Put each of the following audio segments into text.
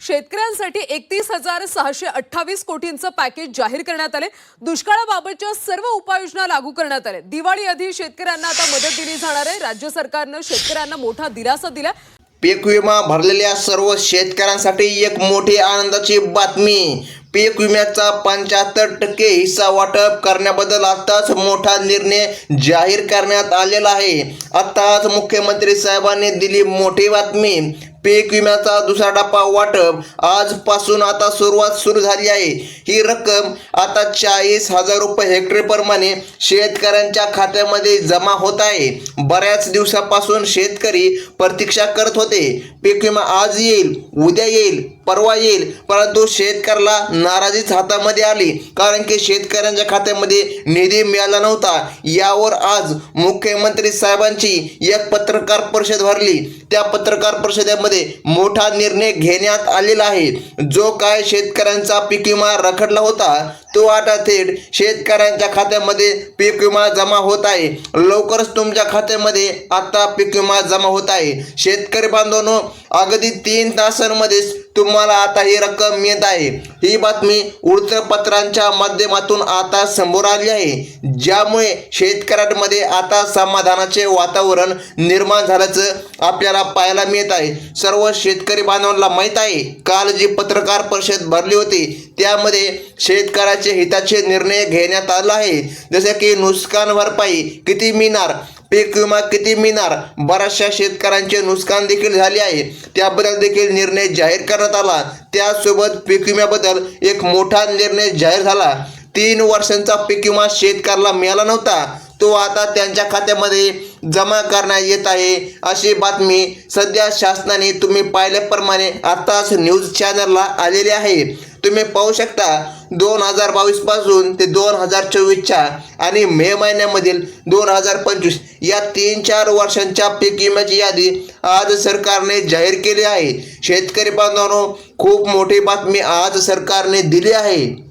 शेतकऱ्यांसाठी एकतीस हजार सहाशे अठ्ठावीस कोटींचं पॅकेज जाहीर करण्यात आले. दुष्काळाबाबतच्या सर्व उपाययोजना लागू करण्यात आल्या दिवाळी आधी शेतकऱ्यांना आता मदत दिली जाणार आहे. राज्य सरकारनं शेतकऱ्यांना मोठा दिलासा दिला पीक विमा भरलेल्या सर्व शेतकऱ्यांसाठी एक मोठी आनंदाची बातमी. पीक विम्याचा पंच्याहत्तर टक्के हिस्सा वाटप करण्याबद्दल आताच मोठा निर्णय जाहीर करण्यात आलेला आहे. आताच मुख्यमंत्री साहेबांनी दिली मोठी बातमी. पीक विम्याचा दुसरा टप्पा वाटप. आजपासून आता सुरुवात सुरू झाली आहे. ही रक्कम आता चाळीस हजार रुपये हेक्टरप्रमाणे शेतकऱ्यांच्या खात्यामध्ये जमा होत आहे. बऱ्याच दिवसापासून शेतकरी प्रतीक्षा करत होते. पीक विमा आज येईल उद्या येईल परवा येईल. परंतु शेतकऱ्याला नाराजीच हातामध्ये आली. कारण की शेतकऱ्यांच्या खात्यामध्ये निधी मिळाला नव्हता. यावर आज मुख्यमंत्री साहेबांची एक पत्रकार परिषद भरली. त्या पत्रकार परिषदेमध्ये मोठा निर्णय घेण्यात आलेला आहे. जो काय शेतकऱ्यांचा पीक विमा रखडला होता तो आता थेट शेतकऱ्यांच्या खात्यामध्ये पीक विमा जमा होत आहे. लवकरच तुमच्या खात्यामध्ये आता पीक विमा जमा होत आहे. शेतकरी बांधवांनो अगदी तीन तासांमध्येच तुम्हाला आता ही रक्कम मिळत आहे. ही बातमी वृत्तपत्रांच्या माध्यमातून आता समोर आली आहे. ज्यामुळे शेतकऱ्यांमध्ये आता समाधानाचे वातावरण निर्माण झाल्याचं आपल्याला पाहायला मिळत आहे. सर्व शेतकरी बांधवांना माहीत आहे. काल जी पत्रकार परिषद भरली होती त्यामध्ये शेतकऱ्याचे हिताचे निर्णय घेण्यात आला आहे. जसे की नुकसान भरपाई किती मिळणार पीक विमा किती मिळणार बऱ्याचशा शेतकऱ्यांचे नुकसान देखील झाले आहे. त्याबद्दल देखील निर्णय जाहीर करण्यात आला. त्यासोबत पीक विम्याबद्दल एक मोठा निर्णय जाहीर झाला. तीन वर्षांचा पीक विमा शेतकऱ्याला मिळाला नव्हता. तो आता त्यांच्या खात्यामध्ये जमा करण्यात येत आहे. अशी बातमी सध्या शासनाने तुम्ही पाहिल्याप्रमाणे आताच न्यूज चॅनलला आलेली आहे. तुम्ही पाहू शकता दोन हजार बावीसपासून ते दोन हजार चोवीसच्या आणि मे महिन्यामधील दोन हजार पंचवीस या तीन चार वर्षांच्या पीक विम्याची यादी आज सरकारने जाहीर केली आहे. शेतकरी बांधवांनो खूप मोठी बातमी आज सरकारने दिली आहे.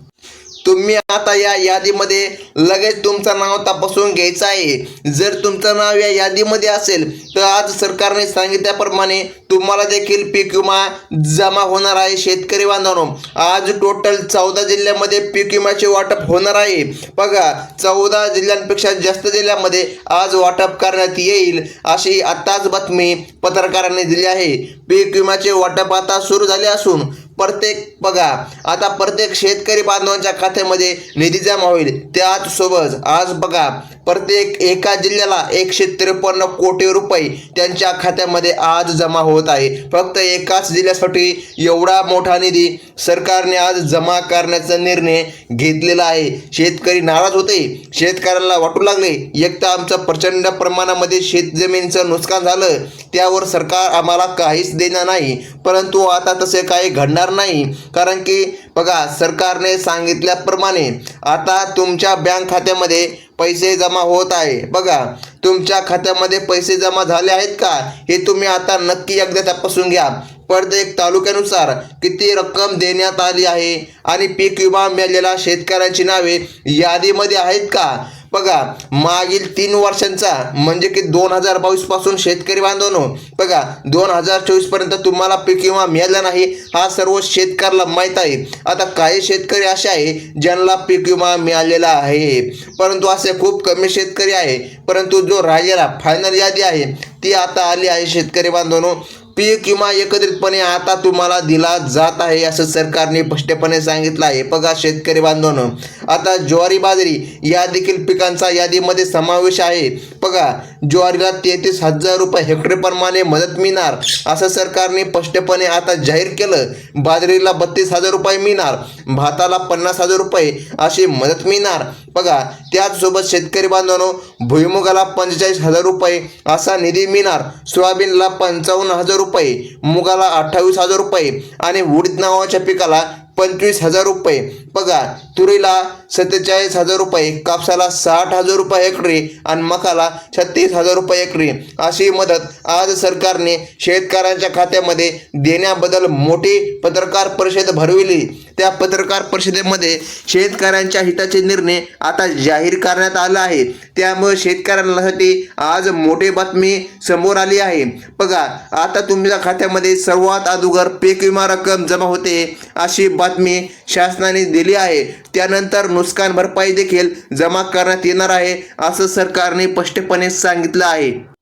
तुम्ही आता या यादीमध्ये लगेच तुमचं नाव तपासून घ्यायचं आहे. जर तुमचं नाव या यादीमध्ये असेल तर आज सरकारने सांगितल्याप्रमाणे तुम्हाला देखील पीक विमा जमा होणार आहे शेतकरी बांधवांनो. आज टोटल चौदा जिल्ह्यामध्ये पीक विम्याचे वाटप होणार आहे. बघा चौदा जिल्ह्यांपेक्षा जास्त जिल्ह्यामध्ये आज वाटप करण्यात येईल अशी आताच बातमी पत्रकारांनी दिली आहे. पीक विम्याचे वाटप आता सुरू झाले असून प्रत्येक बघा आता प्रत्येक शेतकरी बांधवांच्या खात्यामध्ये निधी जमा होईल. त्याचसोबत आज बघा प्रत्येक एका जिल्ह्याला एकशे त्रेपन्न कोटी रुपये त्यांच्या खात्यामध्ये आज जमा होत आहे. फक्त एकाच जिल्ह्यासाठी एवढा मोठा निधी सरकारने आज जमा करण्याचा निर्णय घेतलेला आहे. शेतकरी नाराज होते. शेतकऱ्यांना वाटू लागले. एक तर आमचं प्रचंड प्रमाणामध्ये शेतजमिनीचं नुकसान झालं. त्यावर सरकार आम्हाला काहीच देणार नाही. परंतु आता तसे काही घडणार नाही. कारण की बघा सरकारने सांगितल्याप्रमाणे आता तुमच्या बँक खात्यामध्ये पैसे जमा होत आहे. बघा तुमच्या खात्यामध्ये पैसे जमा झाले आहेत का? हे तुम्ही आता नक्की एकदा तपासून घ्या. प्रत्येक तालुक्यानुसार किती रक्कम देण्यात आली आहे? आणि पीक विमा मिळालेल्या शेतकऱ्यांची नावे यादीमध्ये आहेत का? बघा मागील तीन वर्षांचा म्हणजे की दोन हजार बावीसपासून शेतकरी बांधवनो बघा दोन हजार चोवीसपर्यंत तुम्हाला पीक विमा मिळाला नाही हा सर्व शेतकऱ्याला माहीत आहे. आता काही शेतकरी असे आहे ज्यांना पीक विमा मिळालेला आहे. परंतु असे खूप कमी शेतकरी आहे परंतु जो राहिलेला फायनल यादी आहे ती आता आली आहे शेतकरी बांधवनो. पीक विमा एकत्रितपणे आता तुम्हाला दिला जात आहे असं सरकारने स्पष्टपणे सांगितलं आहे. बघा शेतकरी बांधवांनो आता ज्वारी बाजरी या देखील पिकांचा यादीमध्ये समावेश आहे. बघा ज्वारीला तेहतीस हजार रुपये हेक्टरप्रमाणे मदत मिळणार. असं सरकारने स्पष्टपणे आता जाहीर केलं. बाजरीला बत्तीस हजार रुपये मिळणार. भाताला पन्नास हजार रुपये अशी मदत मिळणार. बघा त्याचसोबत शेतकरी बांधवांनो भुईमुगाला पंचेचाळीस हजार रुपये असा निधी मिळणार. सोयाबीनला पंचावन्न हजार रुपये मुगाला अठ्ठावीस हजार रुपये आणि उडीद नावाच्या पिकाला पंचवीस हजार रुपये. बघा तुरीला सत्तेचाळीस हजार रुपये कापसाला साठ हजार रुपये हेक्टरी आणि मकाला छत्तीस हजार रुपये हेक्टरी अशी मदत आज सरकारने शेतकऱ्यांच्या खात्यामध्ये देण्याबद्दल मोठी पत्रकार परिषद भरविली. त्या पत्रकार परिषदेमध्ये शेतकऱ्यांच्या हिताचे निर्णय आता जाहीर करण्यात आला आहे त्यामुळे शेतकऱ्यांसाठी आज मोठी बातमी समोर आली आहे. बघा आता तुमच्या खात्यामध्ये सर्वात अगोदर पीक विमा रक्कम जमा होते अशी बातमी शासनाने दिली आहे. त्यानंतर नुकसान भरपाई देखील जमा करण्यात येणार आहे असं सरकारने स्पष्टपणे सांगितलं आहे.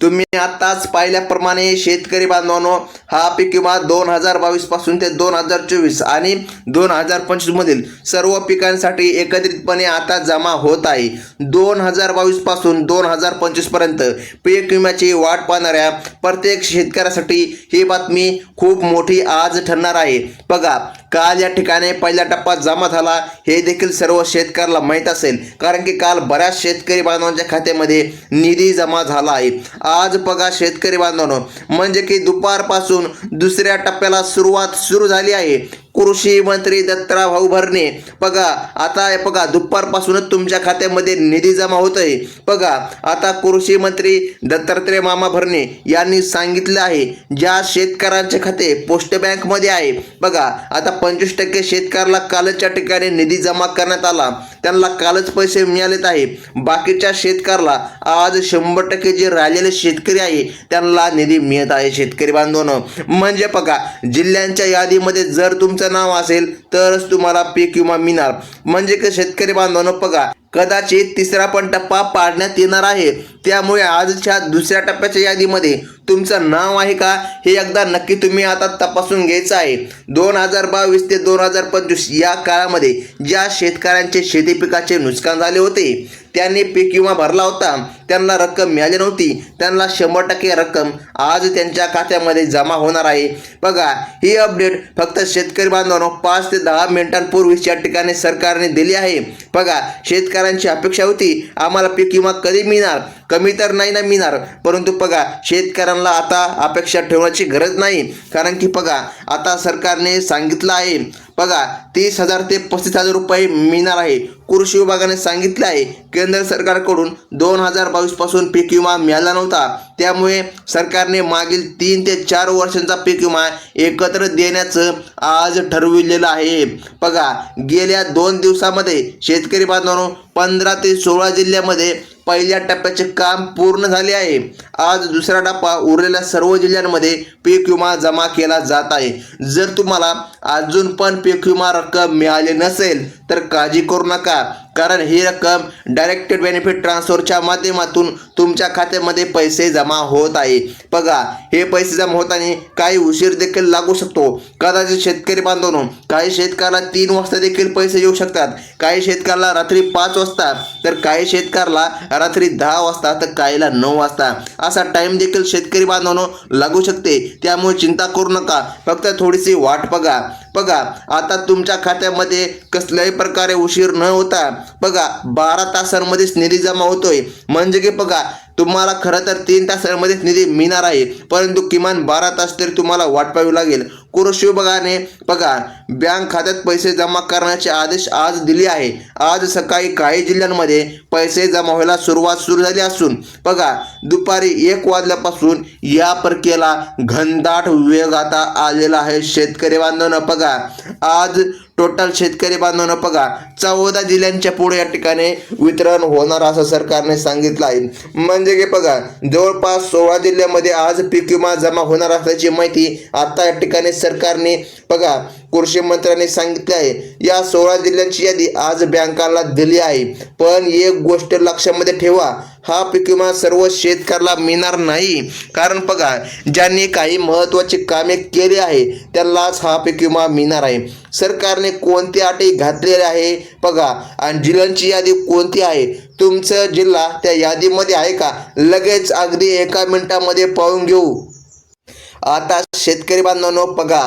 तुम्ही आताच पाहिल्याप्रमाणे शेतकरी बांधवांनो हा पीक विमा दोन हजार बावीसपासून ते दोन हजार चोवीस आणि दोन हजार पंचवीस मधील सर्व पिकांसाठी एकत्रितपणे आता जमा होत आहे. दोन हजार बावीसपासून दोन हजार पंचवीसपर्यंत पीक विम्याची वाट पाहणाऱ्या प्रत्येक शेतकऱ्यासाठी ही बातमी खूप मोठी आज ठरणार आहे. बघा काल या ठिकाणी पहिला टप्पा जमा झाला हे देखील सर्व शेतकऱ्याला माहीत असेल कारण की काल बऱ्याच शेतकरी बांधवांच्या खात्यामध्ये निधी जमा झाला आहे. आज बघा शेतकरी बांधवांनो म्हणजे की दुपारपासून दुसऱ्या टप्प्याला सुरुवात सुरू झाली आहे. कृषी मंत्री दत्तराव भाऊ भरणे बघा आता बघा दुपारपासूनच तुमच्या खात्यामध्ये निधी जमा होत आहे बघा आता कृषी मंत्री दत्तात्रय मामा भरणे यांनी सांगितलं आहे ज्या शेतकऱ्यांचे खाते पोस्ट बँकमध्ये आहे. बघा आता पंचवीस टक्के शेतकऱ्याला कालच्या ठिकाणी निधी जमा करण्यात आला. त्यांना कालच पैसे मिळालेत आहे. बाकीच्या शेतकऱ्याला आज शंभर टक्के जे राहिलेले शेतकरी आहे त्यांना निधी मिळत आहे शेतकरी बांधवनं. म्हणजे बघा जिल्ह्यांच्या यादीमध्ये जर तुमचं नाव असेल तरच तुम्हाला पीक विमा मिळणार. म्हणजे की शेतकरी बांधवनं बघा कदाचित तिसरा पण टप्पा पाडण्यात येणार आहे. त्यामुळे आजच्या दुसऱ्या टप्प्याच्या यादीमध्ये तुमचं नाव आहे का हे एकदा नक्की तुम्ही आता तपासून घ्यायचं आहे. दोन हजार बावीस ते दोन हजार पंचवीस या काळामध्ये ज्या शेतकऱ्यांचे शेती पिकाचे नुकसान झाले होते त्यांनी पीक विमा भरला होता. त्यांना रक्कम मिळाली नव्हती. त्यांना शंभर टक्के रक्कम आज त्यांच्या खात्यामध्ये जमा होणार आहे. बघा ही अपडेट फक्त शेतकरी बांधवांनो पाच ते दहा मिनिटांपूर्वीच या ठिकाणी सरकारने दिली आहे. बघा शेतकऱ्यांची अपेक्षा होती आम्हाला पीक विमा कधी मिळणार? कमी तर नाही ना मिळणार. परंतु बघा शेतकऱ्यांना आता अपेक्षा ठेवण्याची गरज नाही. कारण की बघा आता सरकारने सांगितलं आहे बघा तीस हजार ते पस्तीस हजार रुपये मिळणार आहे. कृषी विभागाने सांगितले आहे केंद्र सरकारकडून दोन हजार बावीसपासून पीक विमा मिळाला नव्हता. त्यामुळे सरकारने मागील तीन ते चार वर्षांचा पीक विमा एकत्र देण्याचं आज ठरविलेलं आहे. बघा गेल्या दोन दिवसामध्ये शेतकरी बांधवांनो पंधरा ते सोळा जिल्ह्यामध्ये पहिल्या टप्प्याचे काम पूर्ण झाले आहे. आज दुसरा टप्पा उरलेल्या सर्व जिल्ह्यांमध्ये पीक विमा जमा केला जात आहे. जर तुम्हाला अजून पण पीक विमा रक्कम मिळाली नसेल तर काळजी करू नका. कारण ही रक्कम डायरेक्ट बेनिफिट ट्रान्सफरच्या माध्यमातून तुमच्या खात्यामध्ये पैसे जमा होत आहे. बघा हे पैसे जमा होताना काही उशीर देखील लागू शकतो. कदाचित शेतकरी बांधवनो काही शेतकऱ्याला तीन वाजता देखील पैसे येऊ शकतात. काही शेतकऱ्याला रात्री पाच वाजता तर काही शेतकऱ्याला रात्री दहा वाजता तर काहीला नऊ वाजता. असा टाइम देखील शेतकरी बांधवनो लागू शकते. त्यामुळे चिंता करू नका. फक्त थोडीशी वाट बघा. बघा आता तुमच्या खात्यामध्ये कसल्याही प्रकारे उशीर न होता बघा बारा तासांमध्येच निधी जमा होतोय. म्हणजे की बघा तुम्हाला खरं तर तीन तासांमध्येच निधी मिळणार आहे परंतु किमान बारा तास तरी तुम्हाला वाट लागेल. कृषी विभागाने बघा बँक खात्यात पैसे जमा करण्याचे आदेश आज दिले आहे. आज सकाळी काही जिल्ह्यांमध्ये पैसे जमा व्हायला सुरुवात सुरू झाली असून बघा दुपारी एक वाजल्यापासून या प्रक्रियेला घनदाट वेग आता आलेला आहे. शेतकरी बांधवांना बघा आज टोटल शेतकरी बांधवांना बघा चौदा जिल्ह्यांच्या पुढे या ठिकाणी वितरण होणार असं सरकारने सांगितलं आहे. म्हणजे की बघा जवळपास सोळा जिल्ह्यामध्ये आज पीक विमा जमा होणार असल्याची माहिती आता या ठिकाणी सरकारने बघा कृषी मंत्र्यांनी सांगितले आहे. या सोळा जिल्ह्यांची यादी आज बँकाला दिली आहे. पण एक गोष्ट लक्षामध्ये ठेवा हा पीक विमा सर्व शेतकऱ्याला मिळणार नाही. कारण बघा ज्यांनी काही महत्त्वाची कामे केली आहे त्यांनाच हा पीक विमा मिळणार आहे. सरकारने कोणती अटी घातलेली आहे? बघा आणि जिल्ह्यांची यादी कोणती आहे? तुमचं जिल्हा त्या यादीमध्ये आहे का? लगेच अगदी एका मिनिटामध्ये पाहून घेऊ. आता शेतकरी बांधवांनो बघा.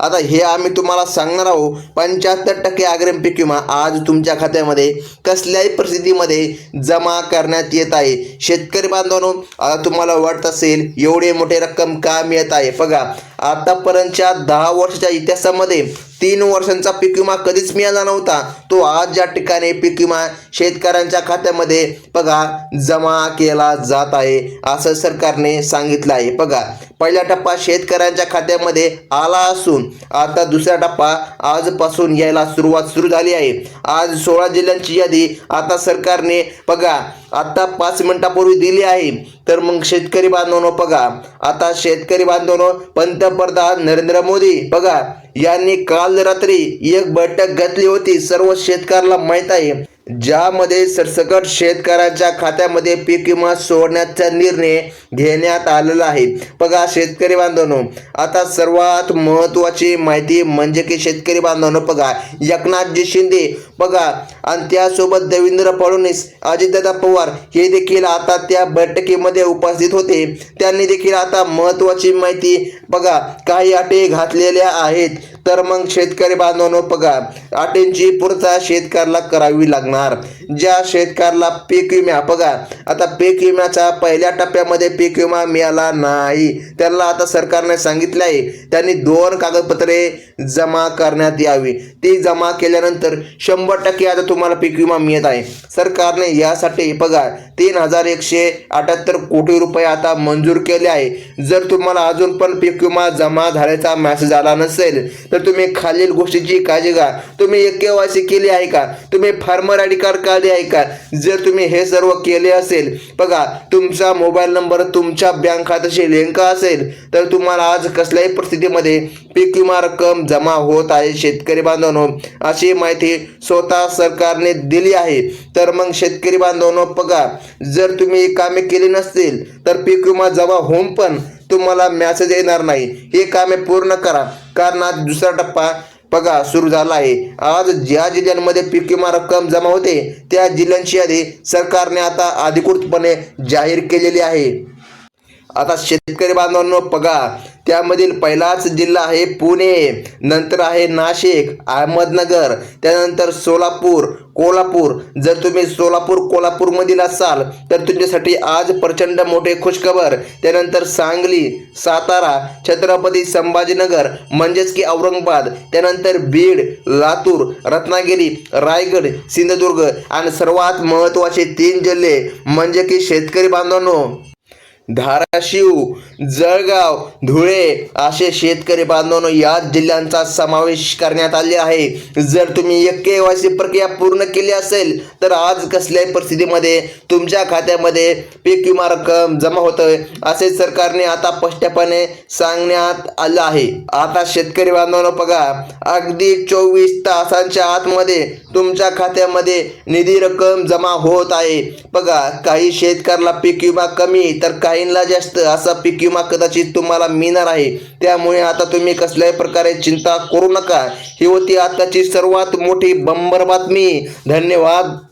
आता हे आम्ही तुम्हाला सांगणार आहोत पंच्याहत्तर टक्के अग्रिम पीक विमा आज तुमच्या खात्यामध्ये कसल्याही परिस्थितीमध्ये जमा करण्यात येत आहे. शेतकरी बांधवांनो आता तुम्हाला वाटत असेल एवढे मोठे रक्कम का मिळत आहे? बघा आतापर्यंतच्या दहा वर्षाच्या इतिहासामध्ये तीन वर्षांचा पीक विमा कधीच मिळाला नव्हता. तो आज ज्या ठिकाणी पीक विमा शेतकऱ्यांच्या खात्यामध्ये बघा जमा केला जात आहे असं सरकारने सांगितलं आहे. बघा पहिला टप्पा शेतकऱ्यांच्या खात्यामध्ये आला असून आता दुसरा टप्पा आजपासून यायला सुरुवात सुरू झाली आहे. आज सोळा जिल्ह्यांची यादी आता सरकारने बघा आता पाच मिनिटापूर्वी दिली आहे. तर मग शेतकरी बांधवांनो बघा आता शेतकरी बांधवांनो पंतप्रधान नरेंद्र मोदी बघा यांनी काल रात्री एक बैठक घेतली होती. सर्व शेतकऱ्याला माहीत आहे. ज्यामध्ये सरसकट शेतकऱ्यांच्या खात्यामध्ये पीक विमा सोडण्याचा निर्णय घेण्यात आलेला आहे. बघा शेतकरी बांधवांनो आता सर्वात महत्त्वाची माहिती म्हणजे की शेतकरी बांधवांनो बघा एकनाथजी शिंदे बघा आणि त्यासोबत देवेंद्र फडणवीस अजितदादा पवार हे देखील आता त्या बैठकीमध्ये उपस्थित होते. त्यांनी देखील आता महत्त्वाची माहिती बघा काही अटी घातलेल्या आहेत. तर मग शेतकरी बांधवांनो बघा अटींची पूर्तता शेतकऱ्याला करावी लागणार. ज्या शेतकऱ्याला पीक विमा बघा आता पीक विम्याचा पहिल्या टप्प्यामध्ये पीक विमा मिळाला नाही. त्यांना आता सरकारने सांगितलं आहे त्यांनी दोन कागदपत्रे जमा करण्यात यावी. ती जमा केल्यानंतर शंभर टक्के आता तुम्हाला पीक विमा मिळत आहे. सरकारने यासाठी बघा तीन हजार एकशे अठ्याहत्तर कोटी रुपये आता मंजूर केले आहे. जर तुम्हाला अजून पण पीक विमा जमा झाल्याचा मॅसेज आला नसेल तर तुम्ही खालील गोष्टीची काळजी घ्या. तुम्ही एक के केली आहे का? तुम्ही फार्मर आय डी कार्ड काढले आहे का जर तुम्ही हे सर्व केले असेल बघा तुमचा मोबाईल नंबर तुमच्या बँक खात्याशी लिंक असेल तर तुम्हाला आज कसल्याही परिस्थितीमध्ये पीक विमा रक्कम जमा होत आहे शेतकरी बांधवांनो. अशी माहिती स्वतः सरकारने दिली आहे. तर मग शेतकरी बांधवांनो बघा जर तुम्ही ही कामे केली नसतील तर पीक विमा जमा होऊन पण तुम्हाला मेसेज येणार नाही. हे कामे पूर्ण करा. कारण आज दुसरा टप्पा बघा सुरू झाला आहे आज ज्या जिल्ह्यांमध्ये पीक विमा रक्कम जमा होते त्या जिल्ह्यांची यादी सरकारने आता अधिकृतपणे जाहीर केलेली आहे. आता शेतकरी बांधवांनो बघा त्यामधील पहिलाच जिल्हा आहे पुणे नंतर आहे नाशिक अहमदनगर त्यानंतर सोलापूर कोल्हापूर. जर तुम्ही सोलापूर कोल्हापूरमधील असाल तर तुमच्यासाठी आज प्रचंड मोठे खुशखबर. त्यानंतर सांगली सातारा छत्रपती संभाजीनगर म्हणजेच की औरंगाबाद. त्यानंतर बीड लातूर रत्नागिरी रायगड सिंधुदुर्ग आणि सर्वात महत्त्वाचे तीन जिल्हे म्हणजे की शेतकरी बांधवांनो धाराशिव जळगाव धुळे असे शेतकरी बांधवांनो या जिल्ह्यांचा समावेश करण्यात आले आहे. जर तुम्ही एक के वाय सी प्रक्रिया पूर्ण केली असेल तर आज कसल्याही परिस्थितीमध्ये तुमच्या खात्यामध्ये पीक विमा रक्कम जमा होतोय असे सरकारने आता स्पष्टपणे सांगण्यात आलं आहे. आता शेतकरी बांधवांनो बघा अगदी चोवीस तासांच्या आतमध्ये तुमच्या खात्यामध्ये निधी रक्कम जमा होत आहे. बघा काही शेतकऱ्याला पीक विमा कमी तर काही काहींना जास्त असा पीक विमा कदाचित तुम्हाला मिळणार आहे. त्यामुळे आता तुम्ही कसल्याही प्रकारे चिंता करू नका. ही होती आताची सर्वात मोठी बंबर बातमी. धन्यवाद.